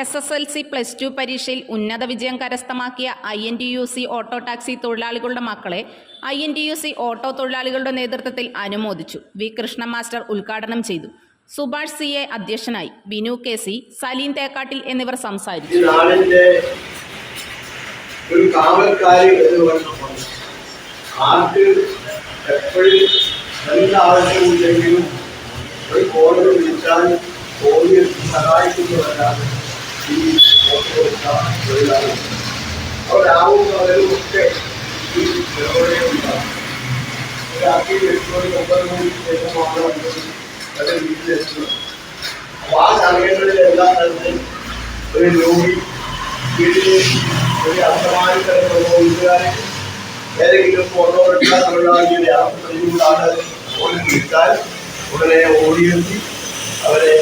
S S L C plus two പരീക്ഷയിൽ ഉന്നത വിജയം കരസ്ഥമാക്കിയ I N T U C auto taxi തൊഴിലാളികളുടെ മക്കളെ I N T U C auto തൊഴിലാളികളുടെ നേതൃത്വത്തിൽ അനുമോദിച്ചു. വി കൃഷ്ണ മാസ്റ്റർ ഉദ്ഘാടനം ചെയ്തു. സുഭാഷ് സി എ അധ്യക്ഷനായി. വിനു കെ സി സലീം തേക്കാട്ടിൽ എന്നിവർ സംസാരിച്ചു. ഒരു എപ്പോഴും ഒരു വിളിച്ചാൽ സഹായിക്കുന്നവരാണ് ഈ ഓട്ടോറിക്ഷ തൊഴിലാളികൾ അവരാവും അവരും ഒക്കെ ഈ ചെറുപടിയെ ഉണ്ടാകും ഒരാൾക്ക് എട്ടുമണി ഒമ്പത് മണിക്ക് ശേഷമാണ് വന്നത് അത് വീട്ടിലെത്തുന്നത് അപ്പോൾ ആ സമയങ്ങളിൽ എല്ലാ സ്ഥലത്തും ഒരു രോഗി വീട്ടിൽ ഒരു അസമാനിത്തരമുള്ള വീട്ടുകാരെ ഏതെങ്കിലും ഓട്ടോറിക്ഷ തൊഴിലാളിയുടെ യാത്രയിലൂടെ ഓടി വിളിച്ചാൽ ഉടനെ ഓടിയെത്തി അവരെ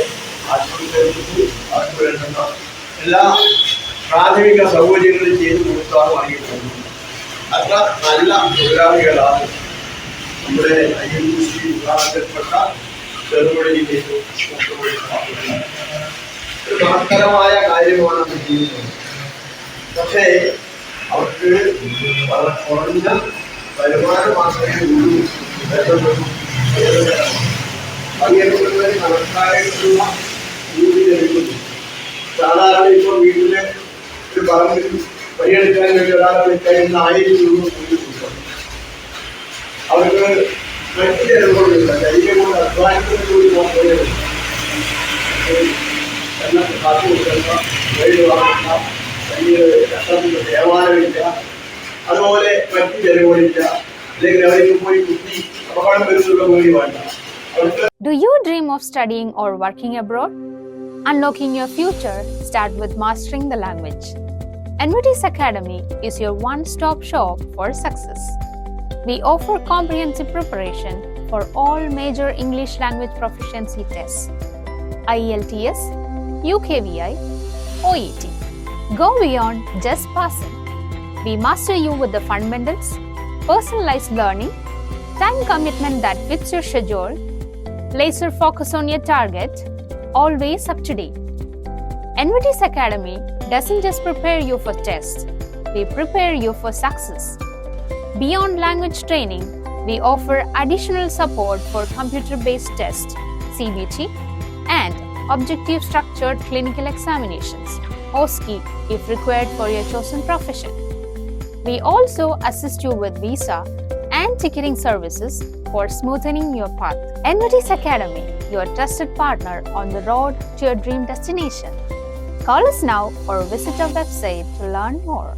ആശുപത്രിയിലെത്തി അവർക്ക് വേണ്ടുന്ന എല്ലാ പ്രാഥമിക സൗകര്യങ്ങളും ചെയ്തു കൊടുത്താണ് വാങ്ങിയിട്ടുള്ളത് അത്ര നല്ല തൊഴിലാളികളാണ് നമ്മുടെ ഐ എൻ സി വിഭാഗത്തിൽപ്പെട്ട ചെറുപുഴയിലെ ഒരു മഹത്തരമായ കാര്യമാണ് അവർ ചെയ്യുന്നത്. പക്ഷേ അവർക്ക് വളരെ കുറഞ്ഞ വരുമാനം മാത്രമേ ഉള്ളൂ. പണിയെടുക്കുന്നതിന് കണക്കായിട്ടുള്ള കൂലി ലഭിക്കുന്നു. സാധാരണ ഇപ്പോൾ വീട്ടിലെ ഒരു പറമ്പിൽ പണിയെടുക്കാൻ വേണ്ടി ഒരാളെ വിളിക്കാൻ ഇന്ന് ആയിരം രൂപ കൂലി കൊടുക്കണം അവർക്ക് മറ്റു ചെലവുകളില്ല ശരീരം കൊണ്ട് അധ്വാനിക്കുന്ന കൂടി മാത്രമേ ഉള്ളൂ. എല്ലാം കാത്തു കൊടുക്കുന്ന വെയിൽ വാങ്ങുന്ന വലിയ കഷ്ടത്തിന്റെ ദേവാലയമില്ല അതുപോലെ മറ്റു ചെലവുകളില്ല അല്ലെങ്കിൽ അവർക്ക് പോയി കുത്തി അപകടം വരുന്നുള്ള പേടി വേണ്ട അവർക്ക് Do you dream of studying or working abroad? Unlocking your future start with mastering the language. NVT's Academy is your one-stop shop for success. We offer comprehensive preparation for all major English language proficiency tests. IELTS, UKVI, OET. Go beyond just passing. We master you with the fundamentals, personalized learning, time commitment that fits your schedule, laser focus on your target, always up to date. NVT's Academy doesn't just prepare you for tests, we prepare you for success. Beyond language training, we offer additional support for computer based tests, CBT, and objective structured clinical examinations, OSCE, if required for your chosen profession. We also assist you with visa and ticketing services for smoothening your path. NVT's Academy, your trusted partner on the road to your dream destination. Call us now or visit our website to learn more.